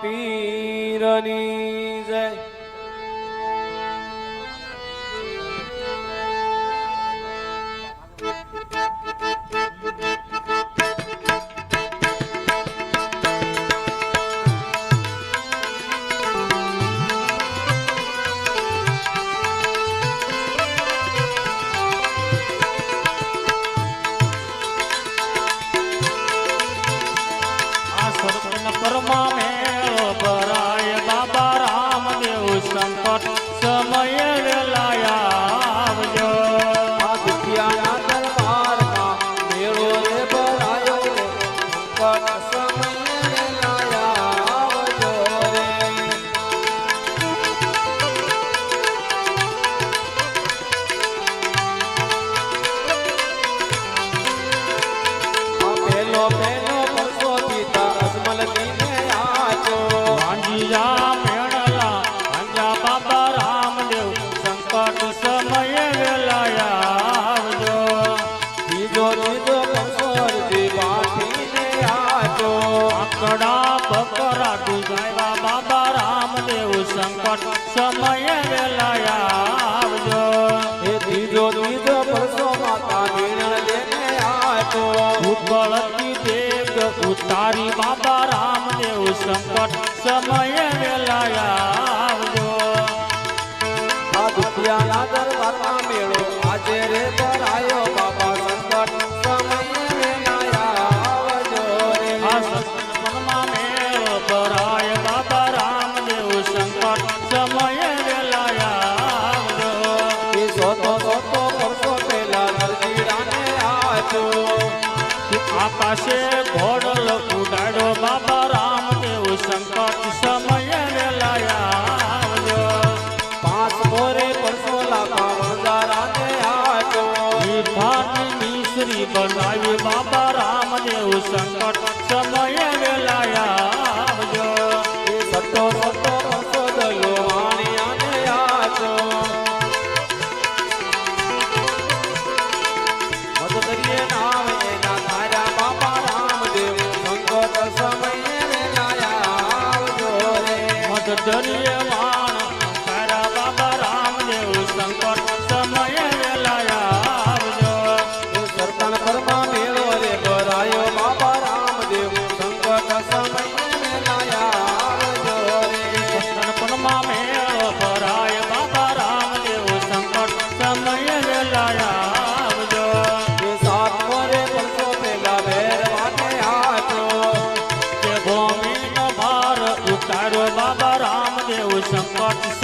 પીરની সময় સંકટ સમય વેલાયા આવજો. એ ત્રીજો ત્રીજો પરસો માતા નિર્ણય લેને આતો ઉત્પળતી દેવ ઉતારી બાબા રામદેવ સંકટ સમય વેલાયા લાવી બાબા રામદેવ સંકટ સમય વેલાયા સતો સતો સદલો દરિયા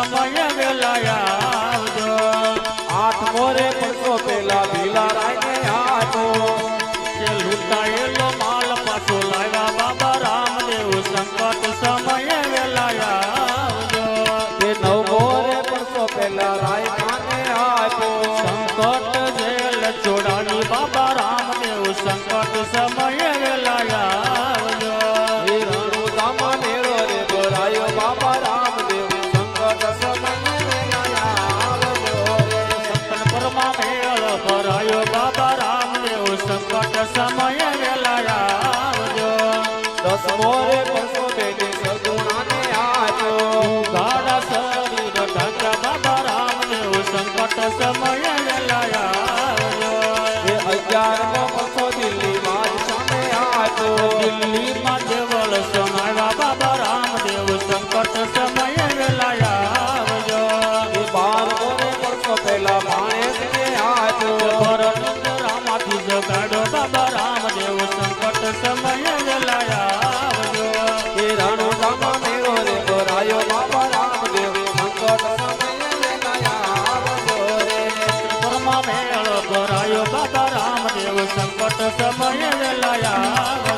સમય વેલાયા આઠ મોરે પડતો પેલા ભીલા રાય આતો કે લૂંટાયેલો માલ પાછો લાવ્યા બાબા રામદેવ સંકટ સમય વેલાયા તે નવ મોરે પડતો પેલા રાય કાને સંકટ જેલ છોડાની બાબા રામદેવ સંકટ સમય વેલા સમય વેલાયા આવજો દસ મોરે પશુ બેટી સગુણાને આજો આવજો કાઢો બાબા રામદેવ સંકટ સમય જ લાયાવજો એ રાણો રામા મેળો રે ગોરાયો બાબા રામદેવ સંકટ સમય જ લાયાવજો રે. પરમા મેળો ગોરાયો બાબા રામદેવ સંકટ સમય જ લાયાવજો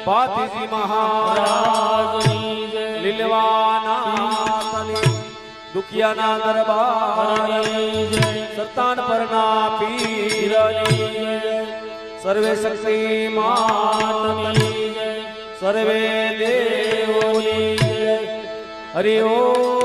જય મહારાજ લીલવાના દુખિયાના દરબારની સત્તાન પરના પીરની સર્વે શક્તિ માતની સર્વે દેવોની હરિ ઓમ